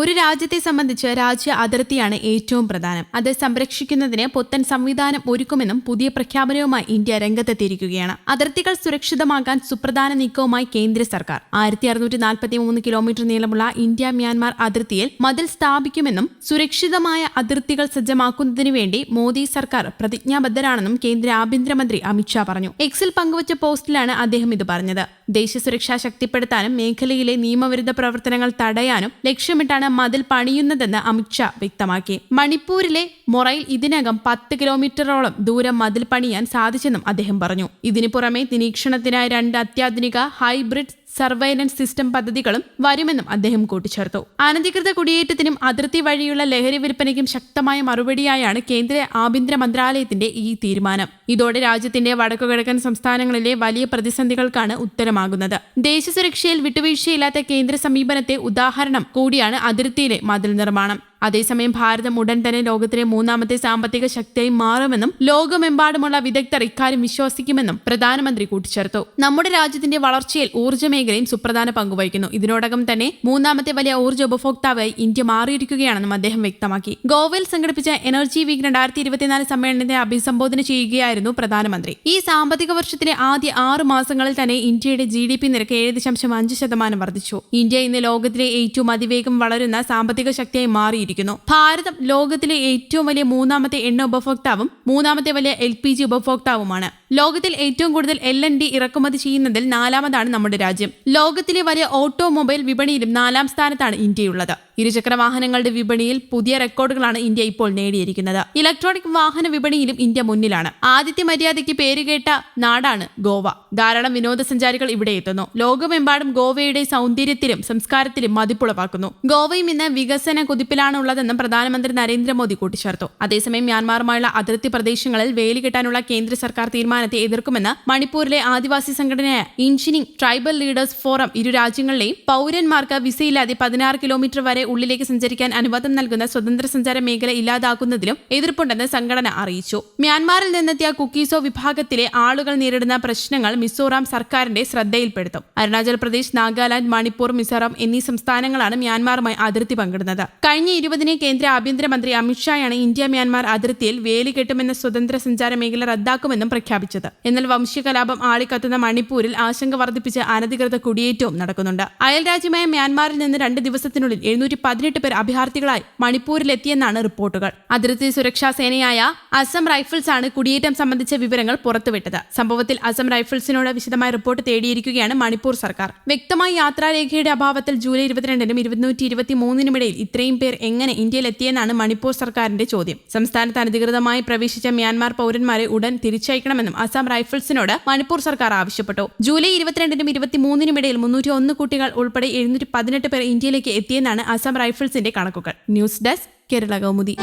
ഒരു രാജ്യത്തെ സംബന്ധിച്ച് രാജ്യ അതിർത്തിയാണ് ഏറ്റവും പ്രധാനം. അത് സംരക്ഷിക്കുന്നതിന് പുത്തൻ സംവിധാനം ഒരുക്കുമെന്നും പുതിയ പ്രഖ്യാപനവുമായി ഇന്ത്യ രംഗത്തെത്തിയിരിക്കുകയാണ്. അതിർത്തികൾ സുരക്ഷിതമാക്കാൻ സുപ്രധാന നീക്കവുമായി കേന്ദ്ര സർക്കാർ. ആയിരത്തി അറുന്നൂറ്റി നാൽപ്പത്തി മൂന്ന് കിലോമീറ്റർ നീളമുള്ള ഇന്ത്യ മ്യാൻമാർ അതിർത്തിയിൽ മതിൽ സ്ഥാപിക്കുമെന്നും സുരക്ഷിതമായ അതിർത്തികൾ സജ്ജമാക്കുന്നതിനു വേണ്ടി മോദി സർക്കാർ പ്രതിജ്ഞാബദ്ധരാണെന്നും കേന്ദ്ര ആഭ്യന്തരമന്ത്രി അമിത്ഷാ പറഞ്ഞു. എക്സിൽ പങ്കുവച്ച പോസ്റ്റിലാണ് അദ്ദേഹം ഇത് പറഞ്ഞത്. ദേശീയ സുരക്ഷ ശക്തിപ്പെടുത്താനും മേഖലയിലെ നിയമവിരുദ്ധ പ്രവർത്തനങ്ങൾ തടയാനും ലക്ഷ്യമിട്ടാണ് മതിൽ പണിയുന്നതെന്ന് അമിത്ഷാ വ്യക്തമാക്കി. മണിപ്പൂരിലെ മൊറയിൽ ഇതിനകം പത്ത് കിലോമീറ്ററോളം ദൂരം മതിൽ പണിയാൻ സാധിച്ചെന്നും അദ്ദേഹം പറഞ്ഞു. ഇതിനു പുറമെ നിരീക്ഷണത്തിനായി രണ്ട് അത്യാധുനിക ഹൈബ്രിഡ് സർവൈലൻസ് സിസ്റ്റം പദ്ധതികളും വരുമെന്നും അദ്ദേഹം കൂട്ടിച്ചേർത്തു. അനധികൃത കുടിയേറ്റത്തിനും അതിർത്തി വഴിയുള്ള ലഹരി വിൽപ്പനയ്ക്കും ശക്തമായ മറുപടിയായാണ് കേന്ദ്ര ആഭ്യന്തര മന്ത്രാലയത്തിന്റെ ഈ തീരുമാനം. ഇതോടെ രാജ്യത്തിന്റെ വടക്കുകിഴക്കൻ സംസ്ഥാനങ്ങളിലെ വലിയ പ്രതിസന്ധികൾക്കാണ് ഉത്തരമാകുന്നത്. ദേശസുരക്ഷയിൽ വിട്ടുവീഴ്ചയില്ലാത്ത കേന്ദ്ര സമീപനത്തെ ഉദാഹരണം കൂടിയാണ് അതിർത്തിയിലെ മതിൽ നിർമ്മാണം. അതേസമയം ഭാരതം ഉടൻ തന്നെ ലോകത്തിലെ മൂന്നാമത്തെ സാമ്പത്തിക ശക്തിയായി മാറുമെന്നും ലോകമെമ്പാടുമുള്ള വിദഗ്ധർ ഇക്കാര്യം വിശ്വസിക്കുമെന്നും പ്രധാനമന്ത്രി കൂട്ടിച്ചേർത്തു. നമ്മുടെ രാജ്യത്തിന്റെ വളർച്ചയിൽ ഊർജ മേഖലയും സുപ്രധാന പങ്കുവഹിക്കുന്നു ഇതിനോടകം തന്നെ മൂന്നാമത്തെ വലിയ ഊർജ ഉപഭോക്താവായി ഇന്ത്യ മാറിയിരിക്കുകയാണെന്നും അദ്ദേഹം വ്യക്തമാക്കി. ഗോവയിൽ സംഘടിപ്പിച്ച എനർജി വീക്ക് രണ്ടായിരത്തി ഇരുപത്തിനാല് സമ്മേളനത്തെ അഭിസംബോധന ചെയ്യുകയായിരുന്നു പ്രധാനമന്ത്രി. ഈ സാമ്പത്തിക വർഷത്തിലെ ആദ്യ ആറ് മാസങ്ങളിൽ തന്നെ ഇന്ത്യയുടെ ജി ഡി പി നിരക്ക് ഏഴ് ദശാംശം അഞ്ച് ശതമാനം വർദ്ധിച്ചു. ഇന്ത്യ ഇന്ന് ലോകത്തിലെ ഏറ്റവും അതിവേഗം വളരുന്ന സാമ്പത്തിക ശക്തിയായി മാറിയിരിക്കുന്നു ഭാരതം ലോകത്തിലെ ഏറ്റവും വലിയ മൂന്നാമത്തെ എണ്ണ ഉപഭോക്താവും മൂന്നാമത്തെ വലിയ എൽ പി ജി ഉപഭോക്താവുമാണ്. ലോകത്തിൽ ഏറ്റവും കൂടുതൽ എൽ എൻ ഡി ഇറക്കുമതി ചെയ്യുന്നതിൽ നാലാമതാണ് നമ്മുടെ രാജ്യം. ലോകത്തിലെ വലിയ ഓട്ടോമൊബൈൽ വിപണിയിലും നാലാം സ്ഥാനത്താണ് ഇന്ത്യയുള്ളത്. ഇരുചക്ര വാഹനങ്ങളുടെ വിപണിയിൽ പുതിയ റെക്കോർഡുകളാണ് ഇന്ത്യ ഇപ്പോൾ നേടിയിരിക്കുന്നത്. ഇലക്ട്രോണിക് വാഹന വിപണിയിലും ഇന്ത്യ മുന്നിലാണ്. ആദിത്യ മര്യാദയ്ക്ക് പേരുകേട്ട നാടാണ് ഗോവ. ധാരാളം വിനോദസഞ്ചാരികൾ ഇവിടെ എത്തുന്നു. ലോകമെമ്പാടും ഗോവയുടെ സൗന്ദര്യത്തിലും സംസ്കാരത്തിലും മതിപ്പുളവാക്കുന്നു. ഗോവയും ഇന്ന് വികസന കുതിപ്പിലാണുള്ളതെന്നും പ്രധാനമന്ത്രി നരേന്ദ്രമോദി കൂട്ടിച്ചേർത്തു. അതേസമയം മ്യാൻമാറുമായുള്ള അതിർത്തി പ്രദേശങ്ങളിൽ വേലി കെട്ടാനുള്ള കേന്ദ്ര സർക്കാർ തീരുമാനത്തെ എതിർക്കുമെന്ന് മണിപ്പൂരിലെ ആദിവാസി സംഘടനയായ ഇഞ്ചിനിങ് ട്രൈബൽ ലീഡേഴ്സ് ഫോറം ഇരു രാജ്യങ്ങളിലെയും പൗരന്മാർക്ക് വിസയില്ലാതെ പതിനാറ് കിലോമീറ്റർ വരെ ഉള്ളിലേക്ക് സഞ്ചരിക്കാൻ അനുവാദം നൽകുന്ന സ്വതന്ത്ര സഞ്ചാര മേഖല ഇല്ലാതാക്കുന്നതിലും എതിർപ്പുണ്ടെന്ന് സംഘടന അറിയിച്ചു. മ്യാൻമാറിൽ നിന്നെത്തിയ കുക്കീസോ വിഭാഗത്തിലെ ആളുകൾ നേരിടുന്ന പ്രശ്നങ്ങൾ മിസോറാം സർക്കാരിന്റെ ശ്രദ്ധയിൽപ്പെടുത്തും. അരുണാചൽ പ്രദേശ് നാഗാലാൻഡ് മണിപ്പൂർ മിസോറാം എന്നീ സംസ്ഥാനങ്ങളാണ് മ്യാൻമാറുമായി അതിർത്തി പങ്കിടുന്നത്. കഴിഞ്ഞ ഇരുപതിന് കേന്ദ്ര ആഭ്യന്തരമന്ത്രി അമിത്ഷായാണ് ഇന്ത്യ മ്യാൻമാർ അതിർത്തിയിൽ വേലി കെട്ടുമെന്ന സ്വതന്ത്ര സഞ്ചാര മേഖല റദ്ദാക്കുമെന്നും പ്രഖ്യാപിച്ചത്. എന്നാൽ വംശീയ കലാപം ആളിക്കത്തുന്ന മണിപ്പൂരിൽ ആശങ്ക വർദ്ധിപ്പിച്ച് അനധികൃത കുടിയേറ്റവും നടക്കുന്നുണ്ട്. അയൽരാജ്യമായ മ്യാൻമാറിൽ നിന്ന് രണ്ട് ദിവസത്തിനുള്ളിൽ എഴുന്നൂറ്റി പതിനെട്ട് പേർ അഭയാർത്ഥികളായി മണിപ്പൂരിലെത്തിയെന്നാണ് റിപ്പോർട്ടുകൾ. അതിർത്തി സുരക്ഷാ സേനയായ അസം റൈഫിൾസ് ആണ് കുടിയേറ്റം സംബന്ധിച്ച വിവരങ്ങൾ പുറത്തുവിട്ടത്. സംഭവത്തിൽ അസം റൈഫിൾസിനോട് വിശദമായ റിപ്പോർട്ട് തേടിയിരിക്കുകയാണ് മണിപ്പൂർ സർക്കാർ. വ്യക്തമായ യാത്രാരേഖയുടെ അഭാവത്തിൽ ജൂലൈ ഇരുപത്തിരണ്ടിനും ഇരുന്നൂറ്റി ഇരുപത്തി മൂന്നിനുമിടയിൽ ഇത്രയും പേർ എങ്ങനെ ഇന്ത്യയിൽ എത്തിയെന്നാണ് മണിപ്പൂർ സർക്കാരിന്റെ ചോദ്യം. സംസ്ഥാനത്ത് അനധികൃതമായി പ്രവേശിച്ച മ്യാൻമാർ പൗരന്മാരെ ഉടൻ തിരിച്ചയക്കണമെന്നും അസം റൈഫിൾസിനോട് മണിപ്പൂർ സർക്കാർ ആവശ്യപ്പെട്ടു. ജൂലൈ ഇരുപത്തിരണ്ടിനും ഇരുപത്തിമൂന്നിനുമിടയിൽ മുന്നൂറ്റി ഒന്ന് കുട്ടികൾ ഉൾപ്പെടെ എഴുന്നൂറ്റി പതിനെട്ട് പേർ ഇന്ത്യയിലേക്ക് എത്തിയെന്നാണ് അസം റൈഫിൾസിന്റെ കണക്കുകൾ. News desk Kerala Kaumudi.